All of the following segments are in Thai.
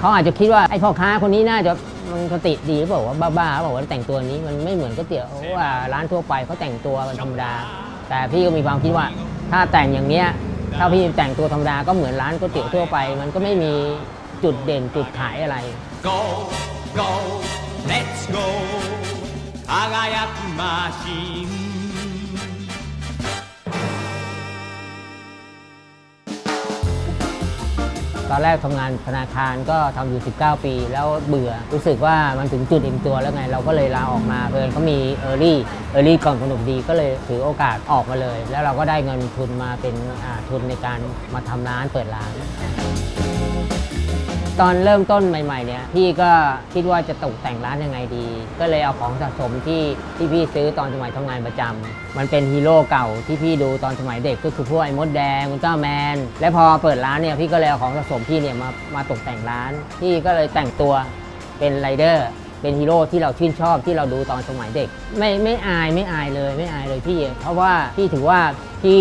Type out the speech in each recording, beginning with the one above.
เขาอาจจะคิดว่าไอ้พ่อค้าคนนี้น่าจะมันสติดีหรือเปล่าว่าบ้าๆบอกว่าแต่งตัวนี้มันไม่เหมือนก๋วยเตี๋ยวว่าร้านทั่วไปเขาแต่งตัวกันธรรมดา แต่พี่ก็มีความคิดว่า ถ้าแต่งอย่างเนี้ยถ้าพี่แต่งตัวธรรมดาก็เหมือนร้านก๋วยเตี๋ยวทั่วไป มันก็ไม่มีจุดเด่นจุดขายอะไร Go, go, let's go 輝くマシン ตอนแรกทำงานธนาคารก็ทำอยู่ 19 ปี แล้วเบื่อรู้สึกว่ามันถึงจุดอิ่มตัวแล้วไง เราก็เลยลาออกมาเพื่อนเขามีเออร์ลี่เออร์ลี่ก่อนขนมดีก็เลยถือโอกาสออกมาเลย แล้วเราก็ได้เงินทุนมาเป็นทุนในการมาทำร้านเปิดร้าน ตอนเริ่มต้นใหม่ ๆ เนี่ย พี่ก็คิดว่าจะตกแต่งร้านยังไงดี ก็เลยเอาของสะสมที่ที่พี่ซื้อตอนสมัยทำงานประจำมันเป็นฮีโร่เก่าที่พี่ดูตอนสมัยเด็กก็คือพวกไอ้มดแดงอุลตร้าแมน และพอเปิดร้านเนี่ยพี่ก็เลยเอาของสะสมพี่เนี่ยมามาตกแต่งร้าน พี่ก็เลยแต่งตัวเป็นไรเดอร์เป็นฮีโร่ที่เราชื่นชอบที่เราดูตอนสมัยเด็ก ไม่ไม่อายไม่อายเลยไม่อายเลยพี่เพราะว่าพี่ถือว่าพี่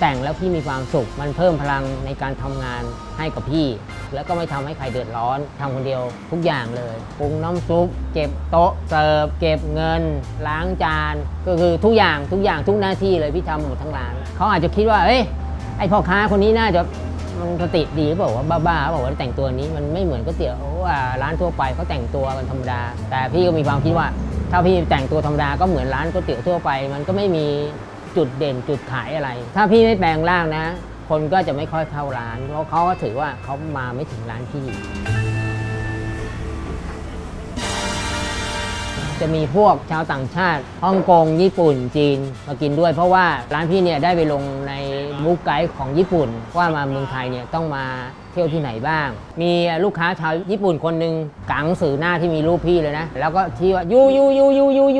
แต่งแล้วพี่มีความสุข มันเพิ่มพลังในการทำงานให้กับพี่ แล้วก็ไม่ทำให้ใครเดือดร้อนทำคนเดียวทุกอย่างเลยปรุงน้ำซุปเก็บโต๊ะเสิร์ฟเก็บเงิน ล้างจาน ก็คือทุกอย่างทุกอย่างทุกหน้าที่เลยพี่ทำหมดทั้งร้านเขาอาจจะคิดว่าเอ้ยไอพ่อค้าคนนี้น่าจะมันสติดีหรือเปล่าว่าบ้าๆบอกว่าแต่งตัวนี้มันไม่เหมือนก๋วยเตี๋ยวร้านทั่วไปเขาแต่งตัวกันธรรมดา แต่พี่ก็มีความคิดว่า ถ้าพี่แต่งตัวธรรมดาก็เหมือนร้านก๋วยเตี๋ยวทั่วไป มันก็ไม่มี จุดเด่นจุดขายอะไร ถ้าพี่ไม่แปลงร่างนะ คนก็จะไม่ค่อยเข้าร้าน เพราะเขาก็ถือว่าเขามาไม่ถึงร้านพี่ จะมีพวกชาวต่างชาติฮ่องกง ญี่ปุ่นจีนมากินด้วย เพราะว่าร้านพี่เนี่ยได้ไปลงในบุ๊กไกด์ของญี่ปุ่น ว่ามาเมืองไทยเนี่ยต้องมาเที่ยวที่ไหนบ้าง มีลูกค้าชาวญี่ปุ่นคนหนึ่งกางหนังสือหน้าที่มีรูปพี่เลยนะ แล้วก็ที่ว่ายูยูยูยูยูยูยู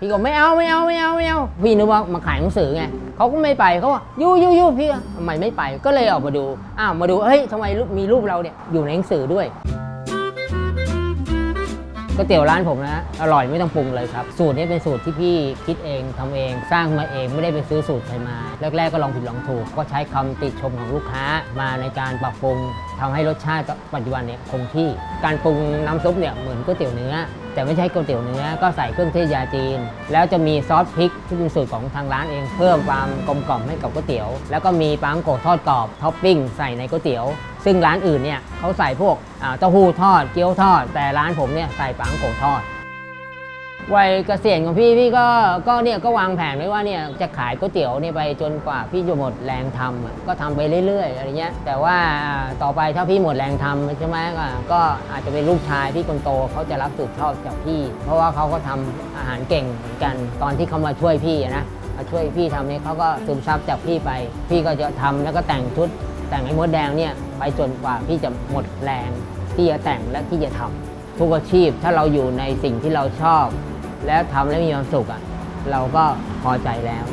พี่ก็ไม่เอาไม่เอาไม่เอาไม่เอาพี่นึกว่ามาขายหนังสือไงเขาก็ไม่ไปเขาว่ายูยูยูพี่ทำไมไม่ไปก็เลยออกมาดูอ้าวมาดูเฮ้ยทำไมมีรูปเราเนี่ยอยู่ในหนังสือด้วยก๋วยเตี๋ยวร้านผมนะอร่อยไม่ต้องปรุงเลยครับ สูตรนี้เป็นสูตรที่พี่คิดเองทำเอง สร้างมาเองไม่ได้ไปซื้อสูตรใครมา แรกๆก็ลองผิดลองถูก ก็ใช้คำติชมของลูกค้ามาในการปรับปรุงทำให้รสชาติปัจจุบันเนี่ยคงที่การปรุงน้ำซุปเนี่ยเหมือนก๋วยเตี๋ยวเนื้อ แต่ไม่ใช่ก๋วยเตี๋ยวเนื้อก็ใส่เครื่องเทศยาจีน แล้วจะมีซอสพริกที่เป็นสูตรของทางร้านเองเพิ่มความกลมกล่อมให้กับก๋วยเตี๋ยว แล้วก็มีปลาอังโกะทอดกรอบท็อปปิ้งใส่ในก๋วยเตี๋ยว ซึ่งร้านอื่นเนี่ยเขาใส่พวกเต้าหู้ทอดเกี๊ยวทอด แต่ร้านผมเนี่ยใส่ปลาอังโกะทอด วัยเกษียณของพี่พี่ก็ก็เนี่ยก็วางแผนไว้ว่าเนี่ยจะขายก๋วยเตี๋ยวเนี่ยไปจนกว่าพี่จะหมดแรงทำอะก็ทำไปเรื่อยๆอะไรเงี้ยแต่ว่าต่อไปถ้าพี่หมดแรงทำใช่ไหมก็ก็อาจจะเป็นลูกชายพี่คนโตเขาจะรับสืบทอดจากพี่ เพราะว่าเขาก็ทำอาหารเก่งเหมือนกันตอนที่เขามาช่วยพี่อะนะมาช่วยพี่ทำเนี่ยเขาก็ซึมซับจากพี่ไป พี่ก็จะทำแล้วก็แต่งชุด แต่งไอ้มดแดงเนี่ยไปจนกว่าพี่จะหมดแรงที่จะแต่งและที่จะทำทุกอาชีพถ้าเราอยู่ในสิ่งที่เราชอบ แล้วทำแล้วมีความสุขอะเราก็พอใจแล้ว